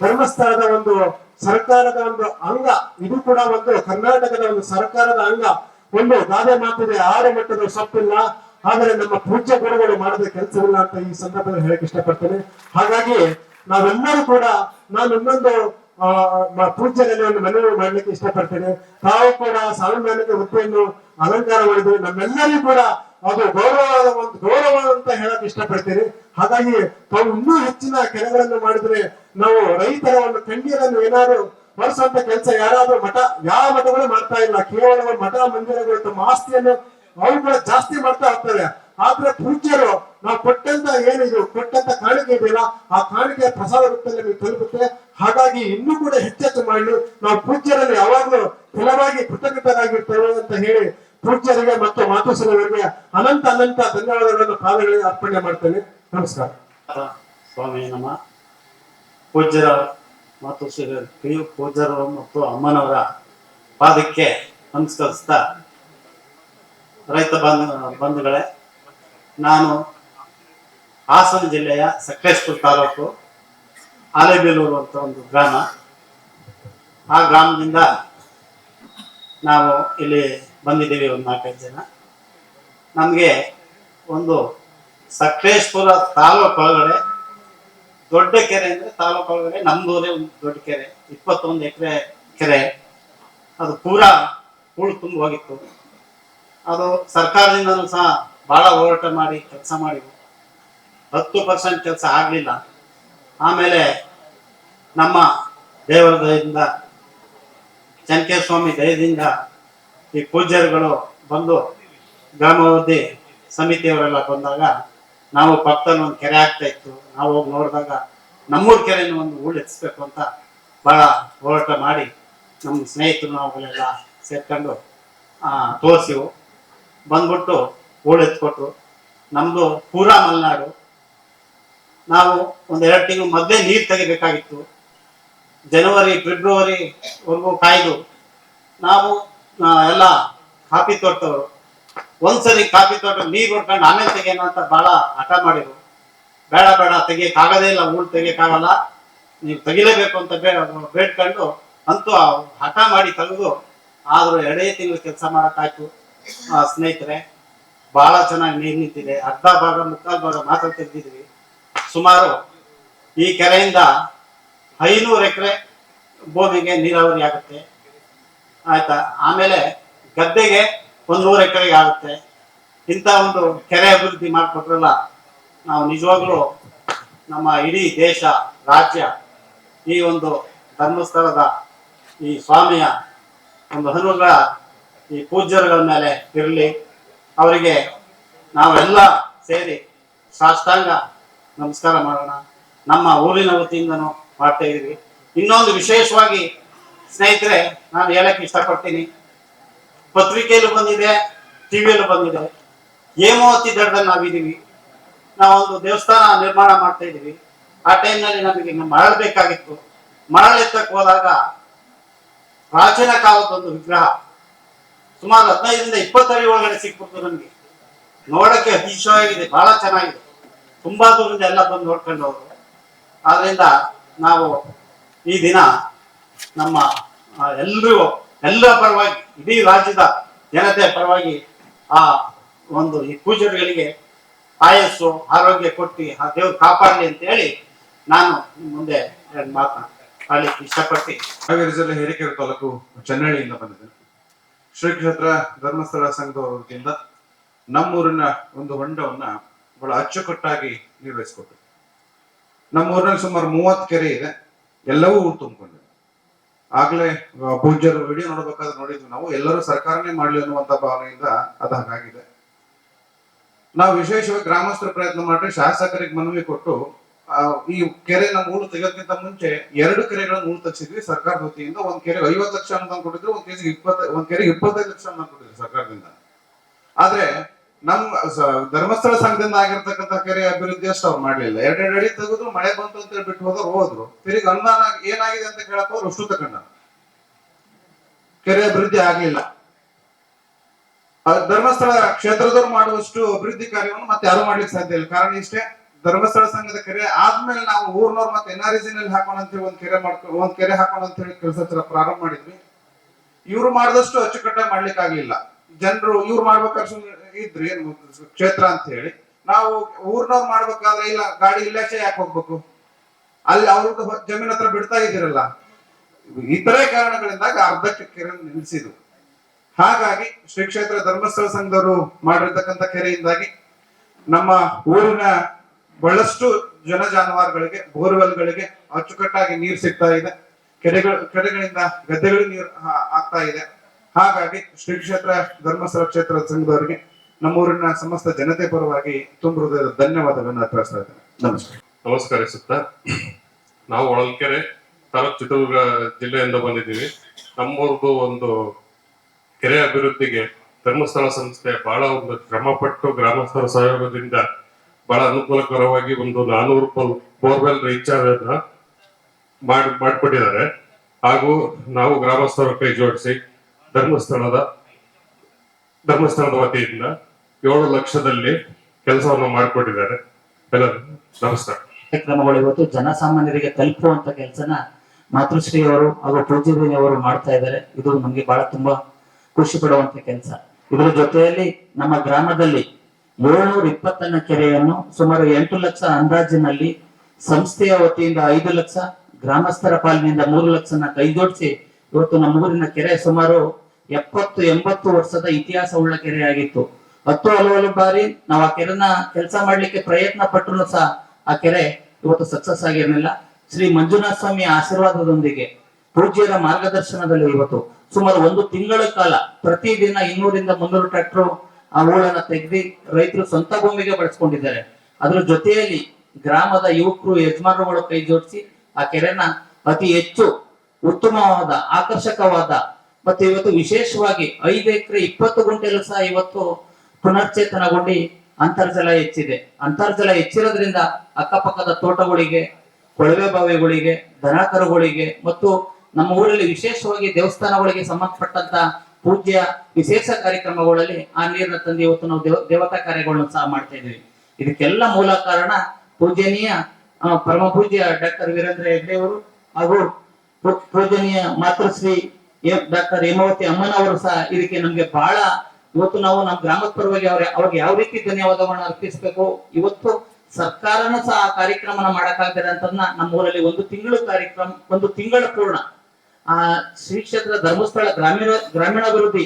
ಧರ್ಮಸ್ಥಳದ ಒಂದು ಸರ್ಕಾರದ ಒಂದು ಅಂಗ. ಇದು ಕೂಡ ಒಂದು ಕರ್ನಾಟಕದ ಒಂದು ಸರ್ಕಾರದ ಅಂಗ. ಒಂದು ಗಾದೆ ಮಾತಿದೆ, ಆರು ಮಟ್ಟದ ಸೊಪ್ಪಿಲ್ಲ, ಆದರೆ ನಮ್ಮ ಪೂಜ್ಯ ಗುರುಗಳು ಮಾಡದ ಕೆಲಸವಿಲ್ಲ ಅಂತ ಈ ಸಂದರ್ಭದಲ್ಲಿ ಹೇಳಕ್ ಇಷ್ಟಪಡ್ತೇನೆ. ಹಾಗಾಗಿ ನಾವೆಲ್ಲರೂ ಕೂಡ ನಾನು ಇನ್ನೊಂದು ಪೂಜ್ಯ ಒಂದು ಮನವಿ ಮಾಡ್ಲಿಕ್ಕೆ ಇಷ್ಟಪಡ್ತೇನೆ. ತಾವು ಕೂಡ ಸಾಂವಿಧಾನಿಕ ಹುದ್ದೆಯನ್ನು ಅಲಂಕಾರ ಮಾಡಿದ್ರು ನಮ್ಮೆಲ್ಲರಿಗೂ ಕೂಡ ಅದು ಗೌರವವಾದ ಒಂದು ಗೌರವ ಅಂತ ಹೇಳಕ್ ಇಷ್ಟಪಡ್ತೇನೆ. ಹಾಗಾಗಿ ತಾವು ಇನ್ನೂ ಹೆಚ್ಚಿನ ಕೆಲಗಳನ್ನು ಮಾಡಿದ್ರೆ ನಾವು ರೈತರ ಒಂದು ಕಣ್ಣೀರನ್ನು ಏನಾದ್ರು ಹೊರಿಸುವಂತ ಕೆಲಸ ಯಾರಾದ್ರೂ ಮಠ, ಯಾವ ಮಠಗಳು ಮಾಡ್ತಾ ಇಲ್ಲ. ಕೇವಲ ಮಠ ಮಂದಿರಗಳು ತಮ್ಮ ಆಸ್ತಿಯನ್ನು ಅವುಗಳ ಜಾಸ್ತಿ ಮಾಡ್ತಾ ಹೋಗ್ತವೆ ಆದ್ರೆ ಪೂಜ್ಯರು ನಾವು ಕೊಟ್ಟಂತ ಏನಿದು? ಕೊಟ್ಟಂತ ಕಾಣಿಕೆ ಇದೆಯಲ್ಲ, ಆ ಕಾಣಿಕೆ ಪ್ರಸಾದ ರೂಪದಲ್ಲಿ ನಮಗೆ ತಲುಪುತ್ತೆ. ಹಾಗಾಗಿ ಇನ್ನೂ ಕೂಡ ಹೆಚ್ಚೆಚ್ಚು ಮಾಡಲು ನಾವು ಪೂಜ್ಯರಲ್ಲಿ ಯಾವಾಗಲೂ ಕೆಲವಾಗಿ ಕೃತಜ್ಞತರಾಗಿರ್ತೇವೆ ಅಂತ ಹೇಳಿ ಪೂಜ್ಯರಿಗೆ ಮತ್ತು ಮಾತುಶ್ರೀಯವರಿಗೆ ಅನಂತ ಅನಂತ ಧನ್ಯವಾದಗಳನ್ನು ಪಾದಗಳಿಗೆ ಅರ್ಪಣೆ ಮಾಡ್ತೇನೆ. ನಮಸ್ಕಾರ. ಸ್ವಾಮಿ ನಮ. ಪೂಜ್ಯರ ಮತ್ತು ಶ್ರೀ ಪಿ ಯು ಮತ್ತು ಅಮ್ಮನವರ ಪಾದಕ್ಕೆ ನಮಸ್ಕರಿಸ್ತಾ ರೈತ ಬಂಧು, ಬಂಧುಗಳೇ, ನಾನು ಹಾಸನ ಜಿಲ್ಲೆಯ ಸಕಲೇಶ್ಪುರ ತಾಲೂಕು ಆಲೆಬೇಲೂರು ಅಂತ ಒಂದು ಗ್ರಾಮ. ಆ ಗ್ರಾಮದಿಂದ ನಾವು ಇಲ್ಲಿ ಬಂದಿದ್ದೀವಿ ಒಂದು ನಾಲ್ಕೈದು ಜನ. ನಮಗೆ ಒಂದು ಸಕಲೇಶ್ಪುರ ತಾಲೂಕು ಒಳಗಡೆ ದೊಡ್ಡ ಕೆರೆ ಅಂದ್ರೆ ತಾಲೂಕು ಒಳಗಡೆ ಒಂದು ದೊಡ್ಡ ಕೆರೆ, ಇಪ್ಪತ್ತೊಂದು ಎಕರೆ ಕೆರೆ. ಅದು ಪೂರಾ ಹೂಳು ತುಂಬ ಹೋಗಿತ್ತು. ಅದು ಸರ್ಕಾರದಿಂದಲೂ ಸಹ ಬಹಳ ಹೋರಾಟ ಮಾಡಿ ಕೆಲಸ ಮಾಡಿ ಹತ್ತು ಪರ್ಸೆಂಟ್ ಕೆಲಸ ಆಗಲಿಲ್ಲ. ಆಮೇಲೆ ನಮ್ಮ ದೇವರ ದಯದಿಂದ ಚನ್ಕೇಶ್ವರ ಸ್ವಾಮಿ ದಯದಿಂದ ಈ ಪೂಜ್ಯರುಗಳು ಬಂದು ಗ್ರಾಮಾಭಿವೃದ್ಧಿ ಸಮಿತಿಯವರೆಲ್ಲ ಬಂದಾಗ ನಾವು ಪಕ್ಕದಲ್ಲಿ ಒಂದು ಕೆರೆ ಆಗ್ತಾ ಇತ್ತು. ನಾವು ಹೋಗಿ ನೋಡಿದಾಗ ನಮ್ಮೂರ ಕೆರೆಯನ್ನು ಒಂದು ಉಳಿಸ್ಬೇಕು ಅಂತ ಬಹಳ ಹೋರಾಟ ಮಾಡಿ ನಮ್ಮ ಸ್ನೇಹಿತರು ನಾವುಗಳೆಲ್ಲ ಸೇರ್ಕೊಂಡು ತೋರಿಸಿವು. ಬಂದ್ಬಿಟ್ಟು ಹೂಳೆತ್ಕೊಟ್ರು ನಮ್ಮದು ಪೂರಾ ಮಲೆನಾಡು. ನಾವು ಒಂದು ಎರಡು ತಿಂಗಳು ಮೊದಲೇ ನೀರು ತೆಗಿಬೇಕಾಗಿತ್ತು. ಜನವರಿ ಫೆಬ್ರವರಿವರೆಗೂ ಕಾಯ್ದು ನಾವು ಎಲ್ಲ ಕಾಫಿ ತೋಟದವರು. ಒಂದ್ಸರಿ ಕಾಫಿ ತೋಟ ನೀರು ಹೊಡ್ಕೊಂಡು ಆಮೇಲೆ ತೆಗೆಯೋಣ ಅಂತ ಬಹಳ ಹಠ ಮಾಡಿದ್ರು. ಬೇಡ ಬೇಡ ತೆಗಿಯಕ್ ಆಗೋದೇ ಇಲ್ಲ ಹೂಳ್ ತೆಗಿಯಕ್ಕಾಗಲ್ಲ. ನೀವು ತೆಗಿಲೇಬೇಕು ಅಂತ ಬೇಡ್ಕೊಂಡು ಅಂತೂ ಹಠ ಮಾಡಿ ತೆಗೆದು ಆದ್ರೂ ಎರಡೇ ತಿಂಗಳು ಕೆಲಸ ಮಾಡಕ್ಕಾಯ್ತು. ಆ, ಸ್ನೇಹಿತರೆ ಬಹಳ ಚೆನ್ನಾಗಿ ನೀರು ನಿಂತಿದೆ. ಅರ್ಧ ಭಾಗ ಮುಕ್ಕಾಲು ಭಾಗ ಮಾತ್ರ ತೆಗೆದಿದ್ವಿ. ಸುಮಾರು ಈ ಕೆರೆಯಿಂದ ಐನೂರು ಎಕರೆ ಭೂಮಿಗೆ ನೀರಾವರಿ ಆಗುತ್ತೆ. ಆಯ್ತಾ? ಆಮೇಲೆ ಗದ್ದೆಗೆ ಒಂದು ನೂರು ಎಕರೆಗೆ ಆಗುತ್ತೆ. ಇಂಥ ಒಂದು ಕೆರೆ ಅಭಿವೃದ್ಧಿ ಮಾಡಿಕೊಟ್ರಲ್ಲ, ನಾವು ನಿಜವಾಗ್ಲೂ ನಮ್ಮ ಇಡೀ ದೇಶ, ರಾಜ್ಯ, ಈ ಒಂದು ಧರ್ಮಸ್ಥಳದ ಈ ಸ್ವಾಮಿಯ ಒಂದು ಹನುಮಗಳ ಈ ಪೂಜ್ಯರುಗಳ ಮೇಲೆ ಇರಲಿ. ಅವರಿಗೆ ನಾವೆಲ್ಲ ಸೇರಿ ಸಾಷ್ಟಾಂಗ ನಮಸ್ಕಾರ ಮಾಡೋಣ. ನಮ್ಮ ಊರಿನ ವತಿಯಿಂದನೂ ಮಾಡ್ತಾ ಇದ್ದೀವಿ ಇನ್ನೊಂದು ವಿಶೇಷವಾಗಿ ಸ್ನೇಹಿತರೆ, ನಾನು ಹೇಳಕ್ಕೆ ಇಷ್ಟಪಡ್ತೀನಿ. ಪತ್ರಿಕೆಯಲ್ಲೂ ಬಂದಿದೆ ಟಿವಿಯಲ್ಲೂ ಬಂದಿದೆ. ಹೇಮಾವತಿ ದಡದಲ್ಲಿ ನಾವಿದ್ದೀವಿ. ನಾವೊಂದು ದೇವಸ್ಥಾನ ನಿರ್ಮಾಣ ಮಾಡ್ತಾ ಇದ್ದೀವಿ. ಆ ಟೈಮ್ನಲ್ಲಿ ನಮಗೆ ಮರಳು ಬೇಕಾಗಿತ್ತು. ಮರಳು ಎತ್ತಕ್ಕೆ ಹೋದಾಗ ಪ್ರಾಚೀನ ಕಾಲದೊಂದು ವಿಗ್ರಹ. ಸುಮಾರು ಹದಿನೈದರಿಂದ ಇಪ್ಪತ್ತಡಿ ಒಳಗಡೆ ಸಿಕ್ಬಿಡ್ತು ನಮಗೆ. ನೋಡಕ್ಕೆ ಅತಿಶಯವಾಗಿದೆ, ಬಹಳ ಚೆನ್ನಾಗಿದೆ. ತುಂಬಾ ದೂರದಿಂದ ಎಲ್ಲ ಬಂದು ನೋಡ್ಕೊಂಡು ಹೋದ್ರು ಆದ್ರಿಂದ ನಾವು ಈ ದಿನ ನಮ್ಮ ಎಲ್ಲರೂ ಎಲ್ಲರ ಪರವಾಗಿ ಇಡೀ ರಾಜ್ಯದ ಜನತೆ ಪರವಾಗಿ ಆ ಒಂದು ಈ ಪೂಜಾರಿಗಳಿಗೆ ಆಯಸ್ಸು, ಆರೋಗ್ಯ ಕೊಟ್ಟು ಆ ದೇವ್ರು ಕಾಪಾಡಲಿ ಅಂತ ಹೇಳಿ ನಾನು ಮುಂದೆ ಮಾತನಾಡಲಿಕ್ಕೆ ಇಷ್ಟಪಟ್ಟು ಹಾವೇರಿ ಜಿಲ್ಲೆ ಹಿರೇಕೆರೆ ತಾಲೂಕು ಚೆನ್ನಳ್ಳಿಯಿಂದ ಬಂದಿದ್ದೇನೆ ಶ್ರೀ ಕ್ಷೇತ್ರ ಧರ್ಮಸ್ಥಳ ಸಂಘದ ವತಿಯಿಂದ ನಮ್ಮೂರಿನ ಒಂದು ಹೊಂಡವನ್ನ ಬಹಳ ಅಚ್ಚುಕಟ್ಟಾಗಿ ನಿರ್ವಹಿಸಿಕೊಟ್ಟು ನಮ್ಮೂರಿನಲ್ಲಿ ಸುಮಾರು ಮೂವತ್ತು ಕೆರೆ ಇದೆ. ಎಲ್ಲವೂ ತುಂಬಿಕೊಂಡಿದೆ. ಆಗ್ಲೇ ಪೂಜ್ಯರ ವಿಡಿಯೋ ನೋಡ್ಬೇಕಾದ್ರೆ ನೋಡಿದ್ವಿ ನಾವು. ಎಲ್ಲರೂ ಸರ್ಕಾರನೇ ಮಾಡ್ಲಿ ಅನ್ನುವಂತ ಭಾವನೆಯಿಂದ ಅದು ಹಾಗಾಗಿದೆ. ನಾವು ವಿಶೇಷವಾಗಿ ಗ್ರಾಮಸ್ಥರ ಪ್ರಯತ್ನ ಮಾಡಿ ಶಾಸಕರಿಗೆ ಮನವಿ ಕೊಟ್ಟು ಈ ಕೆರೆ ನಮ್ಮ ಊರು ತೆಗೋದಕ್ಕಿಂತ ಮುಂಚೆ ಎರಡು ಕೆರೆಗಳನ್ನು ಊರು ತಚ್ಚಿದ್ವಿ ಸರ್ಕಾರದ ವತಿಯಿಂದ. ಒಂದ್ ಕೆರೆ ಐವತ್ತು ಲಕ್ಷ ಅನುದಾನ ಕೊಟ್ಟಿದ್ರು, ಒಂದ್ ಕೆಜಿ ಇಪ್ಪತ್ತ, ಒಂದ್ ಕೆರೆಗೆ ಇಪ್ಪತ್ತೈದು ಲಕ್ಷ ಅನುದಾನ ಕೊಟ್ಟಿದ್ರು ಸರ್ಕಾರದಿಂದ. ಆದ್ರೆ ನಮ್ಮ ಧರ್ಮಸ್ಥಳ ಸಂಘದಿಂದ ಆಗಿರ್ತಕ್ಕಂಥ ಕೆರೆ ಅಭಿವೃದ್ಧಿ ಅಷ್ಟು ಅವ್ರು ಮಾಡ್ಲಿಲ್ಲ. ಎರಡೆರಡು ಅಡಿ ತೆಗೆದ್ರು ಮಳೆ ಬಂತು ಅಂತ ಹೇಳಿ ಬಿಟ್ಟು ಹೋದ್ರು ಹೋದ್ರು. ತಿರುಗಿ ಅನುದಾನ ಏನಾಗಿದೆ ಅಂತ ಕೇಳಪ್ಪ ಅವ್ರು ಅಷ್ಟು ತಗೊಂಡ ಕೆರೆ ಅಭಿವೃದ್ಧಿ ಆಗ್ಲಿಲ್ಲ. ಧರ್ಮಸ್ಥಳ ಕ್ಷೇತ್ರದವ್ರು ಮಾಡುವಷ್ಟು ಅಭಿವೃದ್ಧಿ ಕಾರ್ಯವನ್ನು ಮತ್ತೆ ಯಾರು ಮಾಡ್ಲಿಕ್ಕೆ ಸಾಧ್ಯ ಇಲ್ಲ. ಕಾರಣ ಇಷ್ಟೇ, ಧರ್ಮಸ್ಥಳ ಸಂಘದ ಕೆರೆ ಆದ್ಮೇಲೆ ನಾವು ಊರ್ನವ್ರು ಮತ್ತೆ ಎನ್ ಆರ್ನಲ್ಲಿ ಹಾಕೋಣ ಅಂತೇಳಿ ಒಂದ್ ಕೆರೆ ಮಾಡ್ಕೊ, ಒಂದ್ ಕೆರೆ ಹಾಕೋಣ ಅಂತ ಹೇಳಿ ಕೆಲಸ ಪ್ರಾರಂಭ ಮಾಡಿದ್ವಿ. ಇವ್ರು ಮಾಡಿದಷ್ಟು ಅಚ್ಚುಕಟ್ಟಾಗಿ ಮಾಡ್ಲಿಕ್ಕೆ ಆಗ್ಲಿಲ್ಲ ಜನರು ಇವ್ರು ಮಾಡ್ಬೇಕಾದ್ರೆ ಇದ್ರೆ ಏನು ಕ್ಷೇತ್ರ ಅಂತ ಹೇಳಿ. ನಾವು ಊರ್ನವ್ರು ಮಾಡ್ಬೇಕಾದ್ರೆ ಇಲ್ಲ, ಗಾಡಿ ಇಲ್ಲಾಚೆ ಯಾಕೆ ಹೋಗ್ಬೇಕು? ಅಲ್ಲಿ ಅವ್ರದ್ದು ಜಮೀನ್ ಹತ್ರ ಬಿಡ್ತಾ ಇದ್ದೀರಲ್ಲ. ಇತರೆ ಕಾರಣಗಳಿಂದಾಗ ಅರ್ಧಕ್ಕೆ ಕೆರೆ ನಿಲ್ಲಿಸಿದ್ರು ಹಾಗಾಗಿ ಶ್ರೀ ಕ್ಷೇತ್ರ ಧರ್ಮಸ್ಥಳ ಸಂಘದವರು ಮಾಡಿರ್ತಕ್ಕಂಥ ಕೆರೆಯಿಂದಾಗಿ ನಮ್ಮ ಊರಿನ ಬಹಳಷ್ಟು ಜನ ಜಾನುವಾರುಗಳಿಗೆ, ಬೋರ್ವೆಲ್ಗಳಿಗೆ ಅಚ್ಚುಕಟ್ಟಾಗಿ ನೀರು ಸಿಗ್ತಾ ಇದೆ. ಕೆರೆಗಳು ಕೆರೆಗಳಿಂದ ಗದ್ದೆಗಳಿಗೆ ನೀರು ಆಗ್ತಾ ಇದೆ. ಹಾಗಾಗಿ ಶ್ರೀ ಕ್ಷೇತ್ರ ಧರ್ಮಸ್ಥಳ ಕ್ಷೇತ್ರ ಸಂಘದವರಿಗೆ ನಮ್ಮೂರಿನ ಸಮಸ್ತ ಜನತೆ ಪರವಾಗಿ ತುಂಬ ಹೃದಯದ ಧನ್ಯವಾದಗಳನ್ನು ಅರ್ಪಿಸ್ತಾ ಇದ್ದೇನೆ. ನಮಸ್ಕಾರ ನಮಸ್ಕರಿಸುತ್ತಾ ನಾವು ಹೊಳಲ್ಕೆರೆ ತಾಲೂಕ್ ಚಿತ್ರದುರ್ಗ ಜಿಲ್ಲೆಯಿಂದ ಬಂದಿದ್ದೀವಿ. ನಮ್ಮೂರ್ದು ಒಂದು ಕೆರೆ ಅಭಿವೃದ್ಧಿಗೆ ಧರ್ಮಸ್ಥಳ ಸಂಸ್ಥೆ ಬಹಳ ಒಂದು ಕ್ರಮಪಟ್ಟು ಗ್ರಾಮಸ್ಥರ ಸಹಯೋಗದಿಂದ ಬಹಳ ಅನುಕೂಲಕರವಾಗಿ ಒಂದು ನಾನೂರು ಬೋರ್ವೆಲ್ ರೀಚಾರ್ಜ್ ಅನ್ನ ಮಾಡಿ ಮಾಡಿಕೊಟ್ಟಿದ್ದಾರೆ. ಹಾಗೂ ನಾವು ಗ್ರಾಮಸ್ಥರ ಕೈ ಜೋಡಿಸಿ ಧರ್ಮಸ್ಥಳದ ಧರ್ಮಸ್ಥಳದ ವತಿಯಿಂದ ಏಳು ಲಕ್ಷದಲ್ಲಿ ಕೆಲಸವನ್ನು ಮಾಡಿಕೊಟ್ಟಿದ್ದಾರೆ ಕಾರ್ಯಕ್ರಮಗಳು ಇವತ್ತು ಜನಸಾಮಾನ್ಯರಿಗೆ ತಲುಪುವಂತ ಕೆಲಸನ ಮಾತೃಶ್ರೀ ಅವರು ಹಾಗೂ ಪೂಜ್ಯದೇವಿ ಅವರು ಮಾಡ್ತಾ ಇದ್ದಾರೆ. ಇದು ನಮ್ಗೆ ಬಹಳ ತುಂಬಾ ಖುಷಿ ಪಡುವಂತ ಕೆಲಸ. ಇದರ ಜೊತೆಯಲ್ಲಿ ನಮ್ಮ ಗ್ರಾಮದಲ್ಲಿ ಏಳ್ನೂರ ಇಪ್ಪತ್ತನ ಕೆರೆಯನ್ನು ಸುಮಾರು ಎಂಟು ಲಕ್ಷ ಅಂದಾಜಿನಲ್ಲಿ ಸಂಸ್ಥೆಯ ವತಿಯಿಂದ ಐದು ಲಕ್ಷ, ಗ್ರಾಮಸ್ಥರ ಪಾಲಿನಿಂದ ಮೂರು ಲಕ್ಷನ ಕೈಜೋಡಿಸಿ ಇವತ್ತು ನಮ್ಮೂರಿನ ಕೆರೆ ಸುಮಾರು ಎಪ್ಪತ್ತು ಎಂಬತ್ತು ವರ್ಷದ ಇತಿಹಾಸ ಉಳ್ಳ ಕೆರೆ ಆಗಿತ್ತು. ಹತ್ತು ಹಲವು ಬಾರಿ ನಾವು ಆ ಕೆರೆನ ಕೆಲಸ ಮಾಡ್ಲಿಕ್ಕೆ ಪ್ರಯತ್ನ ಪಟ್ಟರು ಸಹ ಆ ಕೆರೆ ಇವತ್ತು ಸಕ್ಸಸ್ ಆಗಿರಲಿಲ್ಲ. ಶ್ರೀ ಮಂಜುನಾಥ ಸ್ವಾಮಿಯ ಆಶೀರ್ವಾದದೊಂದಿಗೆ ಪೂಜ್ಯರ ಮಾರ್ಗದರ್ಶನದಲ್ಲಿ ಇವತ್ತು ಸುಮಾರು ಒಂದು ತಿಂಗಳ ಕಾಲ ಪ್ರತಿದಿನ ಇನ್ನೂರಿಂದ ಮುನ್ನೂರು ಟ್ರ್ಯಾಕ್ಟರ್ ಆ ಹೂಳನ್ನ ತೆಗೆದಿ ರೈತರು ಸ್ವಂತ ಭೂಮಿಗೆ ಬಳಸ್ಕೊಂಡಿದ್ದಾರೆ. ಅದ್ರ ಜೊತೆಯಲ್ಲಿ ಗ್ರಾಮದ ಯುವಕರು, ಯಜಮಾನರುಗಳು ಕೈ ಜೋಡಿಸಿ ಆ ಕೆರೆನ ಅತಿ ಹೆಚ್ಚು ಉತ್ತಮವಾದ, ಆಕರ್ಷಕವಾದ ಮತ್ತೆ ಇವತ್ತು ವಿಶೇಷವಾಗಿ ಐದು ಎಕರೆ ಇಪ್ಪತ್ತು ಗುಂಟೆಲೂ ಸಹ ಇವತ್ತು ಪುನರ್ಚೇತನಗೊಂಡು ಅಂತರ್ಜಲ ಹೆಚ್ಚಿದೆ. ಅಂತರ್ಜಲ ಹೆಚ್ಚಿರೋದ್ರಿಂದ ಅಕ್ಕಪಕ್ಕದ ತೋಟಗಳಿಗೆ, ಕೊಳವೆ ಬಾವಿಗಳಿಗೆ, ದನಕರುಗಳಿಗೆ ಮತ್ತು ನಮ್ಮ ಊರಲ್ಲಿ ವಿಶೇಷವಾಗಿ ದೇವಸ್ಥಾನಗಳಿಗೆ ಸಂಬಂಧಪಟ್ಟಂತ ಪೂಜ್ಯ ವಿಶೇಷ ಕಾರ್ಯಕ್ರಮಗಳಲ್ಲಿ ಆ ನೀರನ್ನ ತಂದು ಇವತ್ತು ನಾವು ದೇವ, ದೇವತಾ ಕಾರ್ಯಗಳನ್ನು ಸಹ ಮಾಡ್ತಾ ಇದ್ದೀವಿ. ಇದಕ್ಕೆಲ್ಲ ಮೂಲ ಕಾರಣ ಪೂಜನೀಯ ಪರಮ ಪೂಜ್ಯ ಡಾಕ್ಟರ್ ವೀರೇಂದ್ರ ಹೆಗ್ಡೆಯವರು ಹಾಗೂ ಪೂಜನೀಯ ಮಾತೃಶ್ರೀ ಡಾಕ್ಟರ್ ಹೇಮಾವತಿ ಅಮ್ಮನವರು ಸಹ ಇದಕ್ಕೆ ನಮ್ಗೆ ಬಹಳ ಇವತ್ತು ನಾವು ನಮ್ಮ ಗ್ರಾಮದ ಪರವಾಗಿ ಅವ್ರ, ಅವ್ರಿಗೆ ಯಾವ ರೀತಿ ಧನ್ಯವಾದಗಳನ್ನ ಅರ್ಪಿಸಬೇಕು? ಇವತ್ತು ಸರ್ಕಾರನೂ ಸಹ ಆ ಕಾರ್ಯಕ್ರಮನ ಮಾಡಕ್ಕಾಗ್ತದೆ ಅಂತನ್ನ ನಮ್ಮ ಊರಲ್ಲಿ ಒಂದು ತಿಂಗಳು ಕಾರ್ಯಕ್ರಮ, ಒಂದು ತಿಂಗಳ ಪೂರ್ಣ. ಆ ಶ್ರೀ ಕ್ಷೇತ್ರ ಧರ್ಮಸ್ಥಳ ಗ್ರಾಮೀಣ, ಗ್ರಾಮೀಣಾಭಿವೃದ್ಧಿ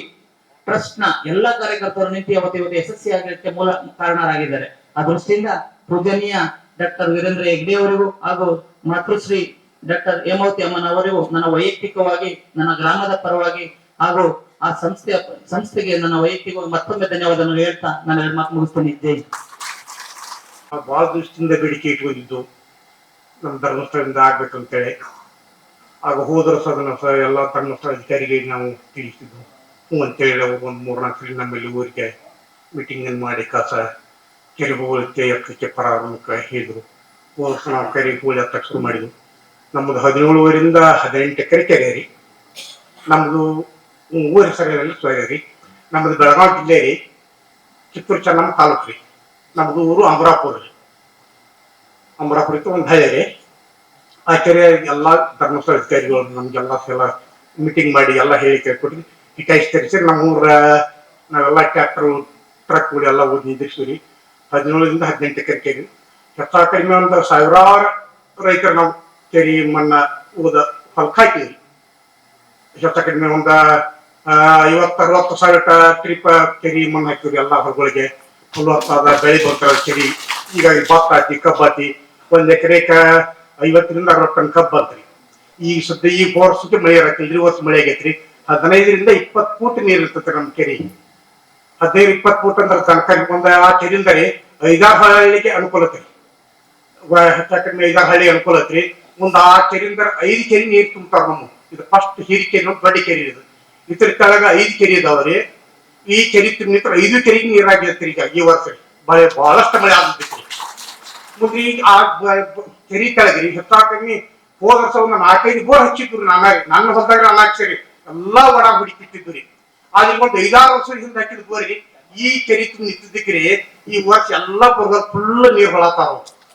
ಟ್ರಸ್ಟ್ನ ಎಲ್ಲಾ ಕಾರ್ಯಕರ್ತರು ನಿಂತು ಇವತ್ತು ಇವತ್ತು ಯಶಸ್ವಿ ಆಗಲಿಕ್ಕೆ ಮೂಲ ಕಾರಣರಾಗಿದ್ದಾರೆ. ಆ ದೃಷ್ಟಿಯಿಂದ ಪೂಜನೀಯ ಡಾಕ್ಟರ್ ವೀರೇಂದ್ರ ಹೆಗ್ಡೆ ಅವರಿಗೂ ಹಾಗೂ ಮಾತೃಶ್ರೀ ಡಾಕ್ಟರ್ ಹೇಮಾವತಿ ಅಮ್ಮನವರಿಗೂ ನನ್ನ ವೈಯಕ್ತಿಕವಾಗಿ, ನನ್ನ ಗ್ರಾಮದ ಪರವಾಗಿ ಹಾಗೂ ಆ ಸಂಸ್ಥೆಯ ಸಂಸ್ಥೆಗೆ ನನ್ನ ವೈಯಕ್ತಿಕವಾಗಿ ಮತ್ತೊಮ್ಮೆ ಧನ್ಯವಾದವನ್ನು ಹೇಳ್ತಾ ನಾನು ಎರಡು ಮಾತು ಮುಗಿಸ್ತೇನೆ. ಬಹಳ ದೃಷ್ಟಿಯಿಂದ ಬೇಡಿಕೆ ಇಟ್ಕೊಂಡಿದ್ದು ನಮ್ಮ ಧರ್ಮಸ್ಥಳದಿಂದ ಆಗ್ಬೇಕಂತೇಳಿ. ಆಗ ಹೋದ್ರ ಸಹ ನಮ್ಮ ಎಲ್ಲ ಧರ್ಮಸ್ಥಳ ಅಧಿಕಾರಿಗೆ ನಾವು ತಿಳಿಸಿದ್ದು ಹ್ಞೂ ಅಂತೇಳಿ ಅವ್ರು ಒಂದು ಮೂರ್ನಾಲ್ಕು ಸಲ ನಮ್ಮಲ್ಲಿ ಊರಿಗೆ ಮೀಟಿಂಗ್ ಮಾಡಿ ಕಸ ಕೆರೆ ಹೋಲಿಕೆ ಎತ್ತಲಿಕ್ಕೆ ಪ್ರಾರಂಭ ಹೇಳಿದ್ರು. ಹೋದ ನಾವು ಕರಿ ಹೂಳಿ ತಕ್ಷಣ ಮಾಡಿದ್ವು. ನಮ್ಮದು ಹದಿನೇಳುವರಿಂದ ಹದಿನೆಂಟು ಎಕರೆ ಕೆರೆ ರೀ ನಮ್ಮದು ಊರ ಸಗರಲ್ಲಿ ಸೊಯ್ಯ ರೀ ನಮ್ಮದು ಬೆಳಗಾವಿ ಜಿಲ್ಲೆ ರೀ ಕಿತ್ತೂರು ಚೆನ್ನಮ್ಮ ತಾಲೂಕು ರೀ. ನಮ್ಮದು ಊರು ಅಮರಾಪುರ ರೀ. ಅಮರಾಪುರ ಇತ್ತು ಒಂದು ಹಳ್ಳಿ ರೀ ಆ ಕೆರೆ ಎಲ್ಲ ಧರ್ಮಸ್ಥಳ ಅಧಿಕಾರಿಗಳು ನಮ್ಗೆಲ್ಲ ಸಲ ಮೀಟಿಂಗ್ ಮಾಡಿ ಎಲ್ಲ ಹೇಳಿ ಕೇಳ್ಕೊಟ್ಟು ಇಟ್ಟಿಸಿ ನಮ್ಮ ನಮ್ಮೂರ, ನಾವೆಲ್ಲ ಟ್ರ್ಯಾಕ್ಟರ್ ಟ್ರಕ್ಗಳು ಎಲ್ಲ ಓದಿ ನಿಂದಿರ್ಸಿವಿ ಹದಿನೇಳರಿಂದ ಹದಿನೆಂಟು ಎಕರೆ ಕೆರೆ ಹೆಚ್ಚಾ ಕಡಿಮೆ ಒಂದು ಸಾವಿರಾರು ರೈತರು ನಾವು ಕೆರೆ ಮಣ್ಣ ಉಳಿದ ಹೊಲಕ್ಕೆ ಹಾಕಿದ್ವಿ ಹೆಚ್ಚಾ ಕಡಿಮೆ ಒಂದು ಐವತ್ತು, ಅರವತ್ತು ಸಾವಿರ ಟ್ರಿಪ್ ಕೆರೆ ಮಣ್ಣು ಹಾಕಿವ್ರಿ ಎಲ್ಲ ಹೊಲಗಳಿಗೆ. ಫಲವತ್ತಾದ ಬೆಳೆ ಬರ್ತಾವ ಕೆರೆ ಈಗ ಭತ್ತ ಹಾಕಿ ಕಬ್ಬು ಹಾಕಿ ಒಂದ್ ಎಕರೆಕ ಐವತ್ತರಿಂದ ಅರವತ್ತು ಟನ್ ಕಬ್ಬು ಬಂತ್ರಿ. ಈ ಸುದ್ದಿ, ಈ ವರ್ಷಕ್ಕೆ ಮಳೆ ಇರಕ್ಕಿಲ್ರಿ ವರ್ಷ ಮಳೆ ಆಗೈತ್ರಿ. ಹದಿನೈದರಿಂದ ಇಪ್ಪತ್ತು ಫೂಟ್ ನೀರ್ ಇರ್ತೈತಿ ನಮ್ಮ ಕೆರೆ ಹದಿನೈದು, ಇಪ್ಪತ್ತು ಫೂಟ್ ಅಂದ್ರೆ ತನಕ ಒಂದ ಆ ಕೆರೆಯಿಂದ ರೀ ಐದಾರು ಹಳ್ಳಿಗೆ ಅನುಕೂಲ ಐತ್ರಿ ಹೆಚ್ಚ ಕಡಿಮೆ ಐದಾರು ಹಳ್ಳಿಗೆ ಅನುಕೂಲ ಮುಂದ ಆ ಕೆರೆಯಿಂದ ಐದು ಕೆರೆ ನೀರು ತುಂಬ್ತಾರ ನಮ್ಮ. ಇದು ಫಸ್ಟ್ ಹಿರಿಕೆರೆ ಕೆರೆ ದೊಡ್ಡ ಕೆರೆ ಇದು. ಇದ್ರ ಕೆಳಗ ಐದು ಕೆರೆ ಇದಾವ್ರಿ. ಈ ಕೆರೆ ತುಂಬಿತ್ರ ಐದು ಕೆರೆಗೆ ನೀರಾಗಿರ್ತೀರಿ ಈಗ ಈ ವರ್ಷ. ಮಳೆ ಬಹಳಷ್ಟು ಮಳೆ ಆಗುತ್ತೆ ಮುಂದೆ ಈಗ ಆ ಕೆರೆ ಕೆಳಗ್ರಿ. ಹೆಚ್ಚಾಕಿ ಹೋದ ವರ್ಷ ಒಂದು ನಾಲ್ಕೈದು ಬೋರ್ ಹಚ್ಚಿದ್ರು ನಾನಾಗಿ ನನ್ನ ಹೊಲದಾಗ ನಾನು ಹಾಕ್ಸರಿ ಎಲ್ಲಾ ಒಡ ಹುಡುಕಿಟ್ಟಿದ್ದು ರೀ ಆದ್ರೆ ಒಂದು ಐದಾರು ವರ್ಷ ಹಿಂದೆ ಹಾಕಿದ ಬೋರಿ ಈ ಕೆರೆ ತುಂಬ ನಿಂತಿದ್ದಕ್ರಿ ಈ ವರ್ಷ ಎಲ್ಲಾ ಬೋರ್ಗಳು ಫುಲ್ ನೀರು ಹೊಳತಾರ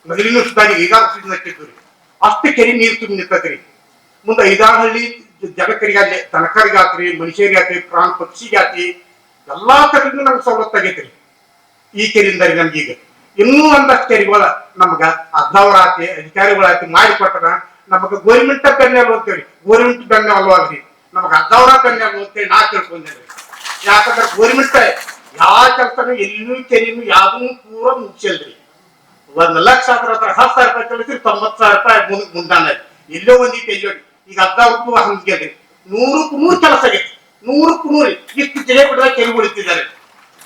ಮೊದಲಿನ ಸುತ್ತಾಗಿ ಐದಾರು ವರ್ಷದಿಂದ ಹಚ್ಚಿದ್ವಿ ಅಷ್ಟು ಕೆರೆ ನೀರು ತುಂಬಿ ನಿಂತೈತ್ರಿ. ಮುಂದೆ ಐದಾರು ಹಳ್ಳಿ ಜನಕರಿಗಾಗ್ಲಿ ತನಕರಿಗಾತ್ರಿ ಮನುಷ್ಯರಿಗಾತ್ರಿ ಪ್ರಾಣ ಪಕ್ಷಿಗಾತ್ರಿ ಎಲ್ಲಾ ಕಡೆಗೂ ನಮ್ಗೆ ಸವಲತ್ತು ಆಗೈತ್ರಿ. ಈ ಕೆರೆಯಿಂದ ನಮ್ಗೀಗ. ಇನ್ನೂ ಒಂದಷ್ಟು ಕೆರೆಗಳ ನಮ್ಗ ಅರ್ಧವರಾತಿ ಮಾಡಿ ಕೊಟ್ಟರ ನಮಗ ಗೋರ್ಮೆಂಟ್ ಬೆನ್ನೆಲು ಅಂತೇಳಿ. ಗೋರ್ಮೆಂಟ್ ಬೆನ್ನೆ ಅಲ್ವಾಗ್ರಿ ನಮಗ ಅರ್ಧವರ ಬೆನ್ನೆಲು ಅಂತೇಳಿ ನಾ ತಿಳ್ಕೊಂಡೇನ್ರಿ. ಯಾಕಂದ್ರೆ ಗೋರ್ಮೆಂಟ್ ಯಾವ ಕೆಲಸನೂ ಎಲ್ಲೂ ಕೆರೆಯೂ ಯಾವ್ದೂ ಪೂರ ಮುಗಿಸಲ್ರಿ. ಒಂದ್ ಲಕ್ಷ ಆದ್ರ ಹತ್ರ ಹತ್ತು ಸಾವಿರ ರೂಪಾಯಿ ಕಳಿಸಿ ತೊಂಬತ್ತು ಸಾವಿರ ರೂಪಾಯಿ ಮುಂದ್ ಇಲ್ಲೇ ಎಲ್ಲೋ ಒಂದಿಟ್ಟು ಎಲ್ಲೋ ಈಗ ಹದಿನಾರು ಹಂಗೆ ನೂರಕ್ಕೂ ನೂರು ಕೆಲಸ ಆಗೈತಿ. ನೂರಕ್ಕೂ ನೂರಿ. ಇಷ್ಟು ಜನ ಕೂಡ ಕೆರೆ ಉಳಿತಿದ್ದಾರೆ.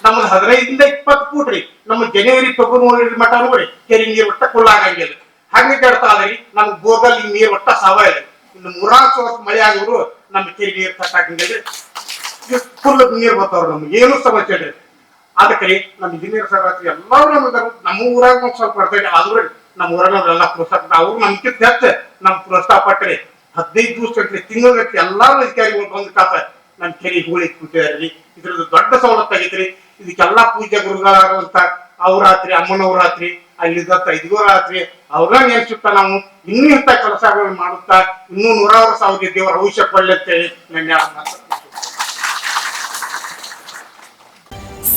ನಮ್ಮದು ಹದಿನೈದಿಂದ ಇಪ್ಪತ್ತು ಫೂಟ್ ರೀ. ನಮ್ಮ ಜನವರಿ, ಫೆಬ್ರವರಿ ಮಟ್ಟ ನೋಡಿ, ಕೆರೆ ನೀರು ಒಟ್ಟ ಕುಳ್ಳಾಗಂಗಿಲ್ಲ ಹಂಗೆ ಕೆಡ್ತಾ ಅದ್ರಿ ನಮ್ ಬೋರ್ಗಲ್ ಈ ನೀರು ಒಟ್ಟ ಸಾವಯವ ಇನ್ನು ಮೂರಾರು ವರ್ಷ ಮಳೆ ಆಗಿದ್ರು ನಮ್ಮ ಕೆರೆ ನೀರು ತಟ್ಟಾಕಂಗಿಲ್ಲ ಫುಲ್ ನೀರು ಬರ್ತಾವ್ರು ನಮ್ಗೆ. ಏನು ಸಮಸ್ಯೆ ಇಲ್ಲ. ಅದಕ್ಕೆ ನಮ್ಮ ಇಂಜಿನಿಯರ್ ಸರ್ ಎಲ್ಲರೂ ನಮ್ಗೆ ನಮ್ಮ ಊರಾಗ ಸ್ವಲ್ಪ ಬರ್ತೈತೆ. ಆದ್ರೂ ನಮ್ಮ ಊರಾಗ ಎಲ್ಲ ಪ್ರೋತ್ಸಾಹ ಅವ್ರು ನಮ್ಕಿಂತ ಹೆಚ್ಚು ನಮ್ ಪ್ರೋತ್ಸಾಹ ಪಟ್ರಿ ಹದಿನೈದು ದಿವಸ ಗಂಟ್ಲೆ ತಿಂಗಳ ಎಲ್ಲಾರು ಅಧಿಕಾರಿಗಳು ಬಂದ್ ಕಾಪ ನಮ್ ಕೆರೆ ಹೂಳಿ ಕುಂತಿದಾರ್ರಿ, ಇದ್ರದ್ದು ದೊಡ್ಡ ಸವಲತ್ತಾಗೈತ್ರಿ ಇದಕ್ಕೆಲ್ಲಾ ಪೂಜೆ ಗುರುಗಳಾರಂತ ಅವ್ರಾತ್ರಿ ಅಮ್ಮನವ್ರಾತ್ರಿ ಅಲ್ಲಿದ್ದಂತ ಐದುಗುರಾತ್ರಿ ಅವ್ರನ್ನ ನೆನ್ಸುತ್ತಾ ನಾವು, ಇನ್ನೂ ಇಂಥ ಕೆಲಸಗಳನ್ನು ಮಾಡುತ್ತಾ, ಇನ್ನೂ ನೂರಾರು ಸಾವಿರ ದೇವರ ಭವಿಷ್ಯ ಕೊಳ್ಳೆ ಅಂತೇಳಿ ನನ್ನ